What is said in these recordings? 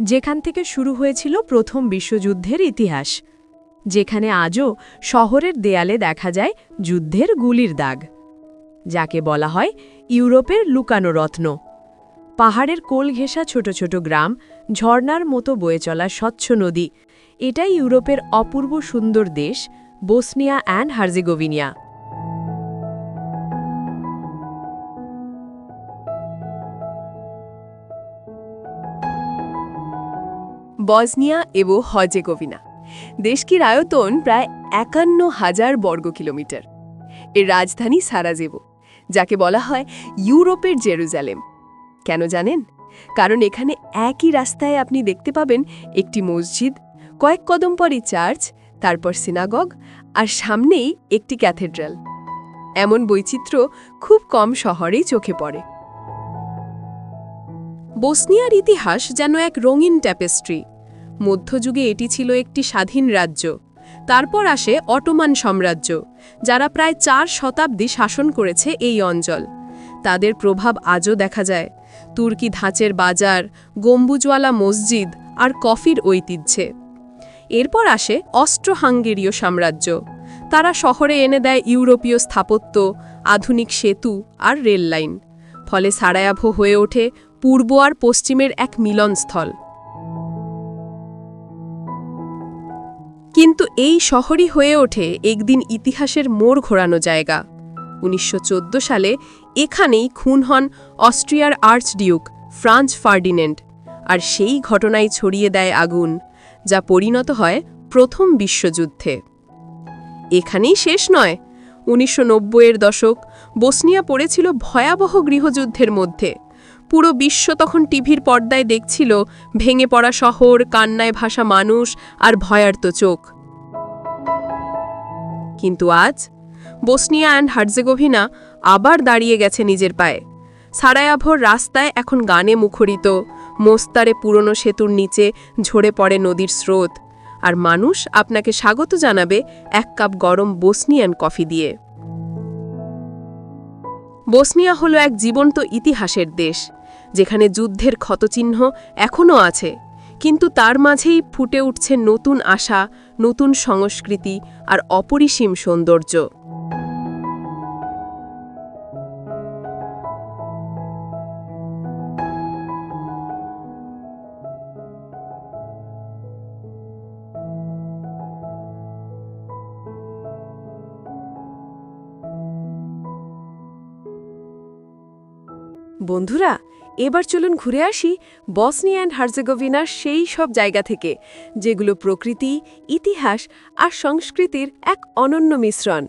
যেখান থেকে শুরু হয়েছিল প্রথম বিশ্বযুদ্ধের ইতিহাস, যেখানে আজও শহরের দেয়ালে দেখা যায় যুদ্ধের গুলির দাগ। যাকে বলা হয় ইউরোপের লুকানো রত্ন পাহাড়ের কোল ঘেঁষা ছোট ছোট গ্রাম, ঝর্ণার মতো বয়ে চলা স্বচ্ছ নদী, এটাই ইউরোপের অপূর্ব সুন্দর দেশ, বোসনিয়া অ্যান্ড হার্জেগোভিনিয়া। বসনিয়া এবং হজেগোভিনা। দেশটির আয়তন প্রায় একান্ন হাজার বর্গ কিলোমিটার। এর রাজধানী সারাজেভো, যাকে বলা হয় ইউরোপের জেরুজালেম। কেন জানেন? কারণ এখানে একই রাস্তায় আপনি দেখতে পাবেন একটি মসজিদ, কয়েক কদম পরই চার্চ, তারপর সিনাগগ আর সামনেই একটি ক্যাথেড্রাল। এমন বৈচিত্র্য খুব কম শহরেই চোখে পড়ে। বসনিয়ার ইতিহাস যেন এক রঙিন ট্যাপেস্ট্রি মধ্যযুগে এটি ছিল একটি স্বাধীন রাজ্য। তারপর আসে অটোমান সাম্রাজ্য, যারা প্রায় চার শতাব্দী শাসন করেছে এই অঞ্চল। তাদের প্রভাব আজও দেখা যায়। তুর্কি ধাঁচের বাজার, গম্বুজওয়ালা মসজিদ আর কফির ঐতিহ্যে। এরপর আসে অস্ট্রো হাঙ্গেরীয় সাম্রাজ্য। তারা শহরে এনে দেয় ইউরোপীয় স্থাপত্য, আধুনিক সেতু আর রেল লাইন ফলে সারায়াভো হয়ে ওঠে পূর্ব আর পশ্চিমের এক মিলনস্থল। কিন্তু এই শহরই হয়ে ওঠে একদিন ইতিহাসের মোড় ঘোরানো জায়গা। উনিশশো চোদ্দ সালে এখানেই খুন হন অস্ট্রিয়ার আর্চডিউক ফ্রান্স ফার্ডিনেন্ড আর সেই ঘটনায় ছড়িয়ে দেয় আগুন, যা পরিণত হয় প্রথম বিশ্বযুদ্ধে। এখানেই শেষ নয়। উনিশশো এর দশক বসনিয়া পড়েছিল ভয়াবহ গৃহযুদ্ধের মধ্যে। পুরো বিশ্ব তখন টিভির পর্দায় দেখছিল ভেঙে পড়া শহর, কান্নায় ভাসা মানুষ আর ভয়ার্ত চোখ। কিন্তু আজ বসনিয়া অ্যান্ড হার্জেগোভিনা আবার দাঁড়িয়ে গেছে নিজের পায়ে। সারায়াভোর রাস্তায় এখন গানে মুখরিত, মোস্তারে পুরনো সেতুর নিচে ঝরে পড়ে নদীর স্রোত। আর মানুষ আপনাকে স্বাগত জানাবে এক কাপ গরম বসনিয়ান কফি দিয়ে। বসনিয়া হলো এক জীবন্ত ইতিহাসের দেশ, যেখানে যুদ্ধের ক্ষতচিহ্ন এখনও আছে, কিন্তু তার মাঝেই ফুটে উঠছে নতুন আশা নতুন সংস্কৃতি আর অপরিসীম সৌন্দর্য। বন্ধুরা, এবার চলুন ঘুরে আসি বসনি অ্যান্ড হার্জেগোভিনার সেই সব জায়গা থেকে, যেগুলো প্রকৃতি, ইতিহাস আর সংস্কৃতির এক অনন্য মিশ্রণ।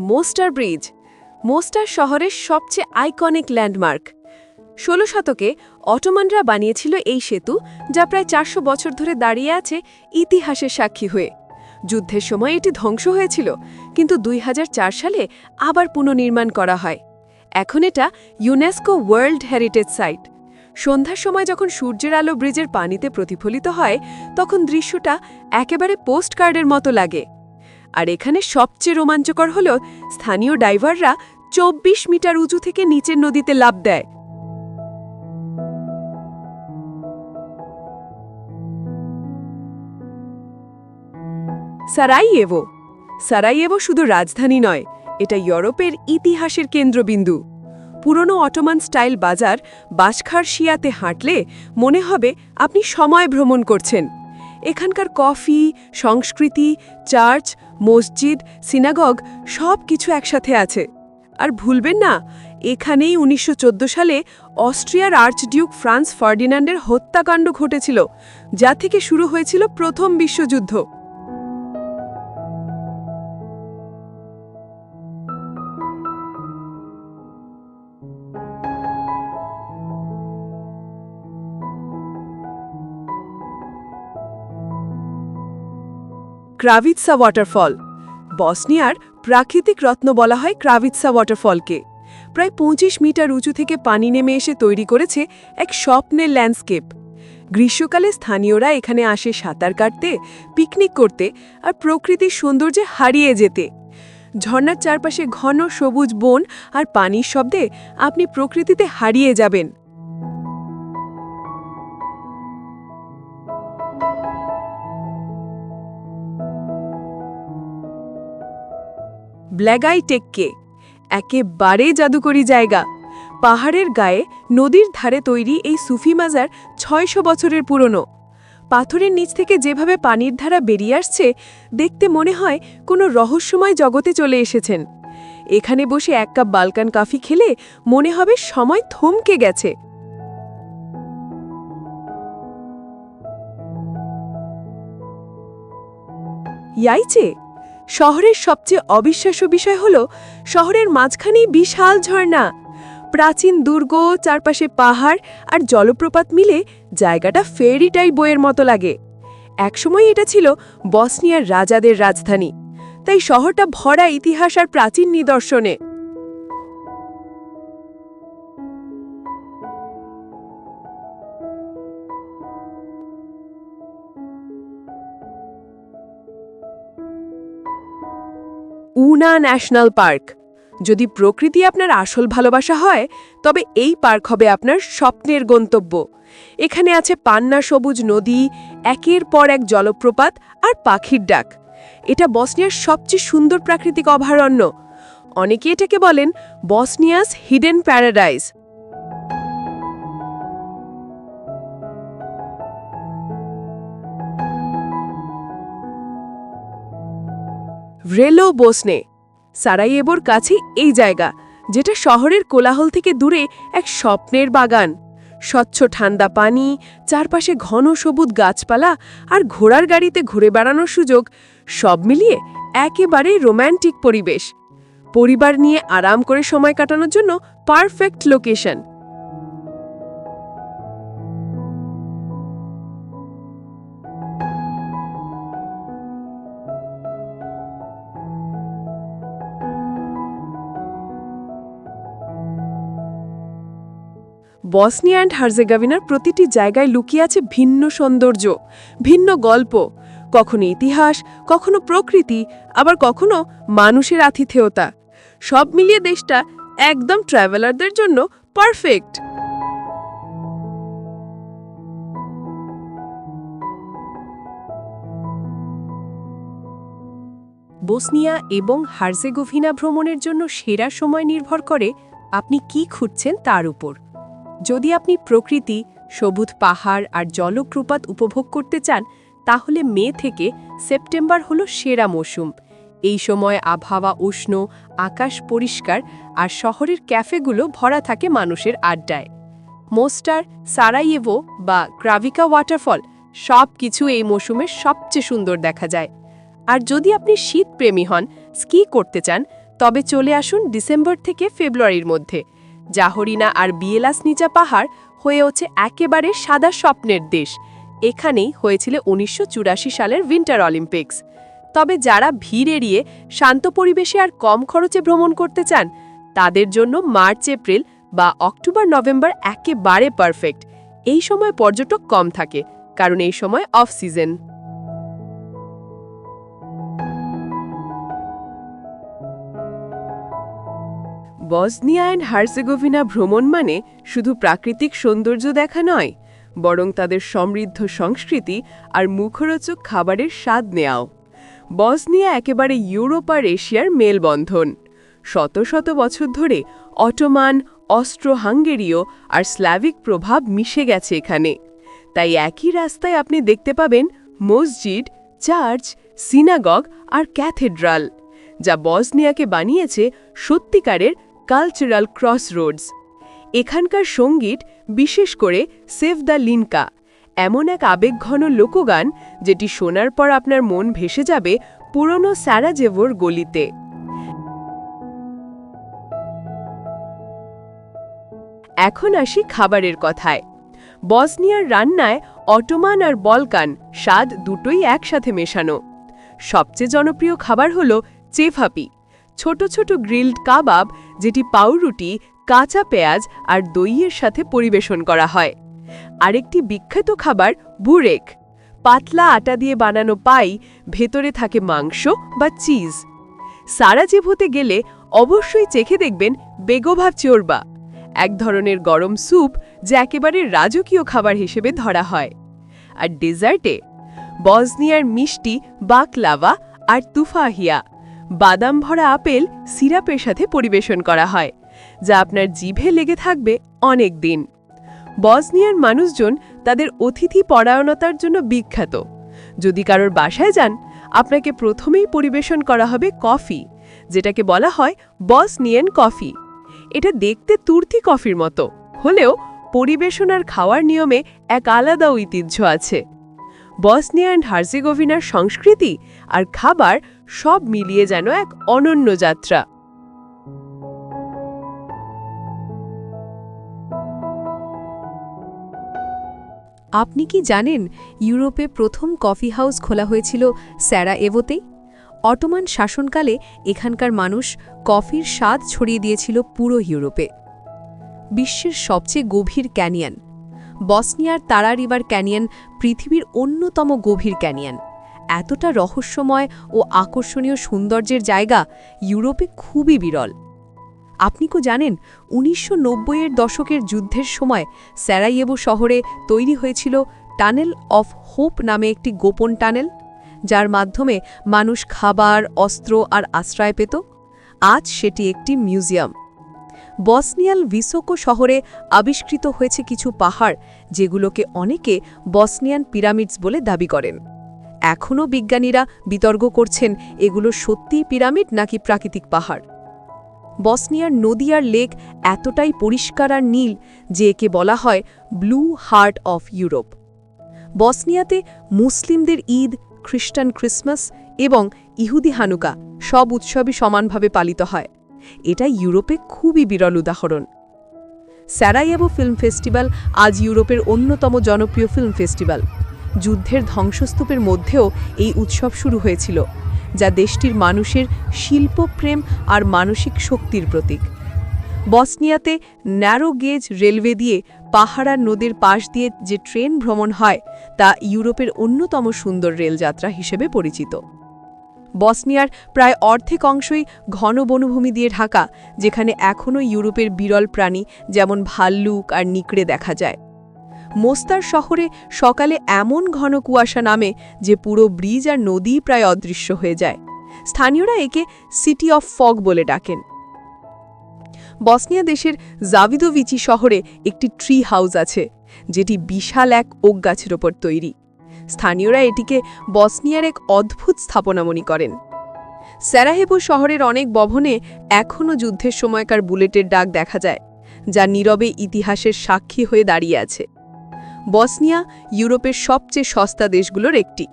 মোস্টার ব্রিজ মোস্টার শহরের সবচেয়ে আইকনিক ল্যান্ডমার্ক ষোলো শতকে অটোমানরা বানিয়েছিল এই সেতু, যা প্রায় চারশো বছর ধরে দাঁড়িয়ে আছে ইতিহাসের সাক্ষী হয়ে। যুদ্ধের সময় এটি ধ্বংস হয়েছিল, কিন্তু দুই হাজার চার সালে আবার পুনর্নির্মাণ করা হয়। এখন এটা ইউনেস্কো ওয়ার্ল্ড হেরিটেজ সাইট সন্ধ্যার সময় যখন সূর্যের আলো ব্রিজের পানিতে প্রতিফলিত হয়, তখন দৃশ্যটা একেবারে পোস্টকার্ডের মতো লাগে। আর এখানে সবচেয়ে রোমাঞ্চকর হল, স্থানীয় ডাইভাররা চব্বিশ মিটার উঁচু থেকে নিচের নদীতে লাভ দেয়। সারাইয়েভো। সারাইয়েভো শুধু রাজধানী নয়, এটা ইউরোপের ইতিহাসের কেন্দ্রবিন্দু। পুরনো অটোমান স্টাইল বাজার বাসখার শিয়াতে হাঁটলে মনে হবে আপনি সময় ভ্রমণ করছেন। এখানকার কফি, সংস্কৃতি, চার্চ, মসজিদ, সিনাগগ সব কিছু একসাথে আছে। আর ভুলবেন না, এখানেই উনিশশো চোদ্দ সালে অস্ট্রিয়ার আর্চডিউক ফ্রান্স ফার্ডিনান্ডের হত্যাকাণ্ড ঘটেছিল, যা থেকে শুরু হয়েছিল প্রথম বিশ্বযুদ্ধ। ক্রাভিৎসা ওয়াটারফল বসনিয়ার প্রাকৃতিক রত্ন বলা হয় ক্রাভিৎসা ওয়াটারফলকে প্রায় পঁচিশ মিটার উঁচু থেকে পানি নেমে এসে তৈরি করেছে এক স্বপ্নের ল্যান্ডস্কেপ গ্রীষ্মকালে স্থানীয়রা এখানে আসে সাঁতার কাটতে পিকনিক করতে আর প্রকৃতির সৌন্দর্যে হারিয়ে যেতে ঝর্নার চারপাশে ঘন সবুজ বন আর পানির শব্দে আপনি প্রকৃতিতে হারিয়ে যাবেন। ব্ল্যাগাই টেককে একেবারে জাদুকরি জায়গা। পাহাড়ের গায়ে নদীর ধারে তৈরি এই সুফি মাজার ছয়শো বছরের পুরনো। পাথরের নিচ থেকে যেভাবে পানির ধারা বেরিয়ে আসছে, দেখতে মনে হয় কোনো রহস্যময় জগতে চলে এসেছেন। এখানে বসে এক কাপ বালকান কাফি খেলে মনে হবে সময় থমকে গেছে। ইয়াইচে শহরের সবচেয়ে অবিশ্বাস্য বিষয় হল, শহরের মাঝখানেই বিশাল ঝর্ণা। প্রাচীন দুর্গ, চারপাশে পাহাড় আর জলপ্রপাত মিলে জায়গাটা ফেরিটাই বইয়ের মতো লাগে। একসময় এটা ছিল বসনিয়ার রাজাদের রাজধানী। তাই শহরটা ভরা ইতিহাস আর প্রাচীন নিদর্শনে। উনা ন্যাশনাল পার্ক। যদি প্রকৃতি আপনার আসল ভালোবাসা হয়, তবে এই পার্ক হবে আপনার স্বপ্নের গন্তব্য। এখানে আছে পান্না সবুজ নদী, একের পর এক জলপ্রপাত আর পাখির ডাক। এটা বসনিয়ার সবচেয়ে সুন্দর প্রাকৃতিক অভয়ারণ্য। অনেকে এটাকে বলেন বসনিয়াস হিডেন প্যারাডাইজ রেলো বোসনে সারাইয়েবোর কাছে এই জায়গা, যেটা শহরের কোলাহল থেকে দূরে এক স্বপ্নের বাগান। স্বচ্ছ ঠান্ডা পানি, চারপাশে ঘন সবুজ গাছপালা আর ঘোড়ার গাড়িতে ঘুরে বেড়ানোর সুযোগ, সব মিলিয়ে একেবারে রোম্যান্টিক পরিবেশ। পরিবার নিয়ে আরাম করে সময় কাটানোর জন্য পারফেক্ট লোকেশন। বসনিয়া অ্যান্ড হার্জেগাভিনার প্রতিটি জায়গায় লুকিয়ে আছে ভিন্ন সৌন্দর্য, ভিন্ন গল্প। কখনো ইতিহাস, কখনো প্রকৃতি, আবার কখনো মানুষের আতিথেয়তা। সব মিলিয়ে দেশটা একদম ট্রাভেলারদের জন্য পারফেক্ট। বসনিয়া এবং হার্জেগোভিনা ভ্রমণের জন্য সেরা সময় নির্ভর করে আপনি কি খুঁজছেন তার উপর। যদি আপনি প্রকৃতি, সবুজ পাহাড় আর জলপ্রপাত উপভোগ করতে চান, তাহলে মে থেকে সেপ্টেম্বর হলো সেরা মৌসুম। এই সময় আবহাওয়া উষ্ণ, আকাশ পরিষ্কার আর শহরের ক্যাফেগুলো ভরা থাকে মানুষের আড্ডায়। মোস্টার, সারাইয়েভো বা ক্রাভিকা ওয়াটারফল সব কিছু এই মৌসুমে সবচেয়ে সুন্দর দেখা যায়। আর যদি আপনি শীতপ্রেমী হন, স্কি করতে চান, তবে চলে আসুন ডিসেম্বর থেকে ফেব্রুয়ারির মধ্যে। জাহরিনা আর বিয়েলাস নিচা পাহাড় হয়ে ওঠে একেবারে সাদা স্বপ্নের দেশ। এখানেই হয়েছিল উনিশশো চুরাশি সালের উইন্টার অলিম্পিক্স। তবে যারা ভিড় এড়িয়ে শান্ত পরিবেশে আর কম খরচে ভ্রমণ করতে চান, তাদের জন্য মার্চ, এপ্রিল বা অক্টোবর, নভেম্বর একেবারে পারফেক্ট। এই সময় পর্যটক কম থাকে, কারণ এই সময় off season. Bosnia and Herzegovina ভ্রমণ মানে শুধু প্রাকৃতিক সৌন্দর্য দেখা নয়, বরং তাদের সমৃদ্ধ সংস্কৃতি আর মুখরোচক খাবারের স্বাদ নেওয়াও বসনিয়া একেবারে ইউরোপ আর এশিয়ার মেলবন্ধন। শত শত বছর ধরে অটোমান অস্ট্রো হাঙ্গেরীয় আর স্ল্যাভিক প্রভাব মিশে গেছে এখানে। তাই একই রাস্তায় আপনি দেখতে পাবেন মসজিদ, চার্চ, সিনাগগ আর ক্যাথেড্রাল, যা বসনিয়াকে বানিয়েছে সত্যিকারের কালচারাল ক্রসরোডস। এখানকার সংগীত, বিশেষ করে সেভ দ্য লিনকা, এমন এক আবেগঘন লোকগান যেটি শোনার পর আপনার মন ভেসে যাবে পুরনো স্যারাজেভোর গলিতে। এখন আসি খাবারের কথায়। বসনিয়ার রান্নায় অটোমান আর বলকান স্বাদ দুটোই একসাথে মেশানো। সবচেয়ে জনপ্রিয় খাবার হল চেফাপি। ছোট ছোট গ্রিলড কাবাব, যেটি পাউরুটি, কাঁচা পেঁয়াজ আর দইয়ের সাথে পরিবেশন করা হয়। আরেকটি বিখ্যাত খাবার বুরেক। পাতলা আটা দিয়ে বানানো পাই, ভেতরে থাকে মাংস বা চিজ। সারাজেভোতে গেলে অবশ্যই চেখে দেখবেন বেগোভাব চোরবা, এক ধরনের গরম স্যুপ যা একেবারে রাজকীয় খাবার হিসেবে ধরা হয়। আর ডেজার্টে বজনিয়ার মিষ্টি বাকলাভা আর তুফাহিয়া। বাদাম ভরা আপেল সিরাপের সাথে পরিবেশন করা হয়, যা আপনার জিভে লেগে থাকবে অনেক দিন। বজনিয়ার মানুষজন তাদের অতিথি পরায়ণতার জন্য বিখ্যাত। যদি কারোর বাসায় যান, আপনাকে প্রথমেই পরিবেশন করা হবে কফি, যেটাকে বলা হয় বসনিয়ান কফি। এটা দেখতে তুর্তি কফির মতো, হলেও পরিবেশন আর খাওয়ার নিয়মে এক আলাদা ঐতিহ্য আছে। বসনিয়া অ্যান্ড হার্জেগোভিনার সংস্কৃতি আর খাবার সব মিলিয়ে যেন এক অনন্য যাত্রা। আপনি কি জানেন ইউরোপে প্রথম কফি হাউস খোলা হয়েছিল স্যারা এভোতেই? অটোমান শাসনকালে এখানকার মানুষ কফির স্বাদ ছড়িয়ে দিয়েছিল পুরো ইউরোপে। বিশ্বের সবচেয়ে গভীর ক্যানিয়ন। বসনিয়ার তারা রিভার ক্যানিয়ন পৃথিবীর অন্যতম গভীর ক্যানিয়ন। এতটা রহস্যময় ও আকর্ষণীয় সৌন্দর্যের জায়গা ইউরোপে খুবই বিরল। আপনি কো জানেন, উনিশশো এর দশকের যুদ্ধের সময় স্যারাইয়েবো শহরে তৈরি হয়েছিল টানেল অফ হোপ নামে একটি গোপন টানেল, যার মাধ্যমে মানুষ খাবার, অস্ত্র আর আশ্রয় পেত। আজ সেটি একটি মিউজিয়াম। বসনিয়াল ভিসোকো শহরে আবিষ্কৃত হয়েছে কিছু পাহাড়, যেগুলোকে অনেকে বসনিয়ান পিরামিডস বলে দাবি করেন। এখনও বিজ্ঞানীরা বিতর্ক করছেন, এগুলো সত্যিই পিরামিড নাকি প্রাকৃতিক পাহাড়? বসনিয়ার নদী আর লেক এতটাই পরিষ্কার আর নীল যে একে বলা হয় ব্লু হার্ট অফ ইউরোপ। বসনিয়াতে মুসলিমদের ঈদ, খ্রিস্টান ক্রিসমাস এবং ইহুদি হানুকা সব উৎসবই সমানভাবে পালিত হয়। এটা ইউরোপে খুবই বিরল উদাহরণ। স্যারাইয়াবো ফিল্ম ফেস্টিভ্যাল আজ ইউরোপের অন্যতম জনপ্রিয় ফিল্ম ফেস্টিভ্যাল। যুদ্ধের ধ্বংসস্তূপের মধ্যেও এই উৎসব শুরু হয়েছিল, যা দেশটির মানুষের শিল্পপ্রেম আর মানসিক শক্তির প্রতীক। বসনিয়াতে ন্যারো গেজ রেলওয়ে দিয়ে পাহাড়ার নদীর পাশ দিয়ে যে ট্রেন ভ্রমণ হয়, তা ইউরোপের অন্যতম সুন্দর রেলযাত্রা হিসেবে পরিচিত। বসনিয়ার প্রায় অর্ধেক অংশই ঘন বনভূমি দিয়ে ঢাকা, যেখানে এখনও ইউরোপের বিরল প্রাণী যেমন ভাল্লুক আর নিকড়ে দেখা যায়। মোস্তার শহরে সকালে এমন ঘন কুয়াশা নামে যে পুরো ব্রিজ আর নদী প্রায় অদৃশ্য হয়ে যায়। স্থানীয়রা একে সিটি অফ ফগ বলে ডাকেন। বসনিয়া দেশের জাভিদোভিচি শহরে একটি ট্রি হাউস আছে, যেটি বিশাল এক ওক গাছের ওপর তৈরি। স্থানীয়রা এটিকে বসনিয়ার এক অদ্ভুত স্থাপনা মনে করেন। স্যারাহেবো শহরের অনেক ভবনে এখনও যুদ্ধের সময়কার বুলেটের ডাক দেখা যায়, যা নীরবে ইতিহাসের সাক্ষী হয়ে দাঁড়িয়ে আছে। বসনিয়া ইউরোপের সবচেয়ে সস্তা দেশগুলোর একটি।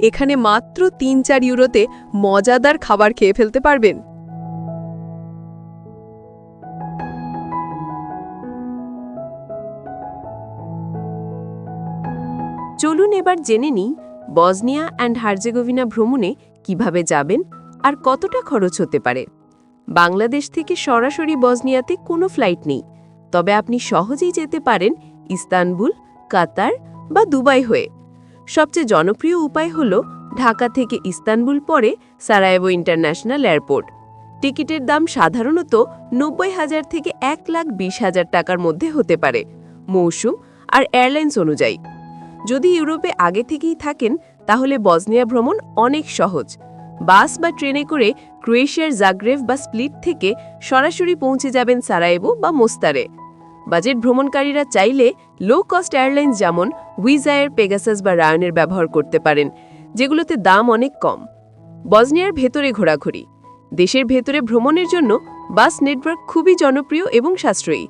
এখানে মাত্র তিন চার ইউরোতে মজাদার খাবার খেয়ে ফেলতে পারবেন। চলুন এবার জেনে নিই বজনিয়া অ্যান্ড হার্জেগোভিনা ভ্রমণে কীভাবে যাবেন আর কতটা খরচ হতে পারে। বাংলাদেশ থেকে সরাসরি বজনিয়াতে কোনো ফ্লাইট নেই, তবে আপনি সহজেই যেতে পারেন ইস্তানবুল কাতার বা দুবাই হয়ে। সবচেয়ে জনপ্রিয় উপায় হল ঢাকা থেকে ইস্তানবুল পরে সারায়েবো ইন্টারন্যাশনাল এয়ারপোর্ট। টিকিটের দাম সাধারণত নব্বই হাজার থেকে এক লাখ বিশ হাজার টাকার মধ্যে হতে পারে, মৌসুম আর এয়ারলাইন্স অনুযায়ী। যদি ইউরোপে আগে থেকেই থাকেন, তাহলে বজনিয়া ভ্রমণ অনেক সহজ। বাস বা ট্রেনে করে ক্রোয়েশিয়ার জাগ্রেভ বা স্প্লিট থেকে সরাসরি পৌঁছে যাবেন সারায়েবো বা মোস্তারে। বাজেট ভ্রমণকারীরা চাইলে লো কস্ট এয়ারলাইন্স যেমন উইজায়ের পেগাসাস বা রায়নের ব্যবহার করতে পারেন, যেগুলোতে দাম অনেক কম। বজনিয়ার ভেতরে ঘোরাঘুরি। দেশের ভেতরে ভ্রমণের জন্য বাস নেটওয়ার্ক খুবই জনপ্রিয় এবং সাশ্রয়ী।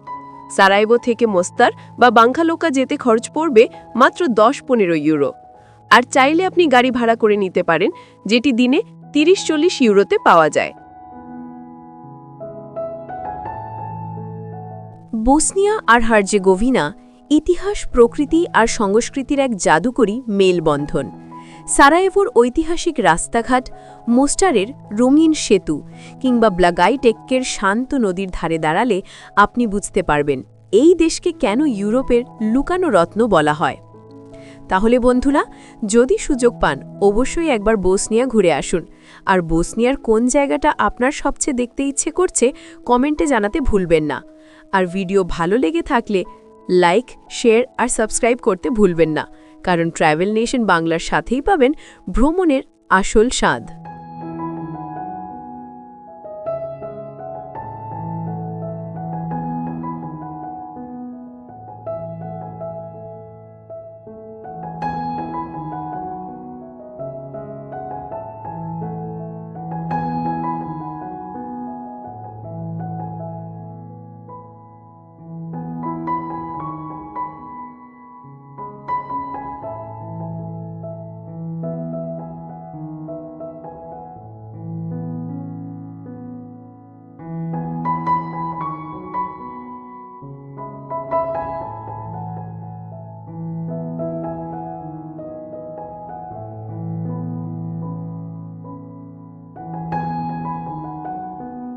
সারাইবো থেকে মোস্তার বা বাংখালোকা যেতে খরচ পড়বে মাত্র দশ পনেরো ইউরো। আর চাইলে আপনি গাড়ি ভাড়া করে নিতে পারেন, যেটি দিনে তিরিশ চল্লিশ ইউরোতে পাওয়া যায়। বসনিয়া আর হার্জেগোভিনা ইতিহাস, প্রকৃতি আর সংস্কৃতির এক জাদুকরী মেলবন্ধন। সারায়েভোর ঐতিহাসিক রাস্তাঘাট মোস্টারের রঙিন সেতু কিংবা ব্লাগাইটেক্কের শান্ত নদীর ধারে দাঁড়ালে আপনি বুঝতে পারবেন, এই দেশকে কেন ইউরোপের লুকানো রত্ন বলা হয়। তাহলে বন্ধুরা, যদি সুযোগ পান, অবশ্যই একবার বোসনিয়া ঘুরে আসুন। আর বোসনিয়ার কোন জায়গাটা আপনার সবচেয়ে দেখতে ইচ্ছে করছে, কমেন্টে জানাতে ভুলবেন না। আর ভিডিও ভালো লেগে থাকলে লাইক, শেয়ার আর সাবস্ক্রাইব করতে ভুলবেন না। কারণ ট্রাভেল নেশন বাংলার সাথেই পাবেন ভ্রমণের আসল স্বাদ।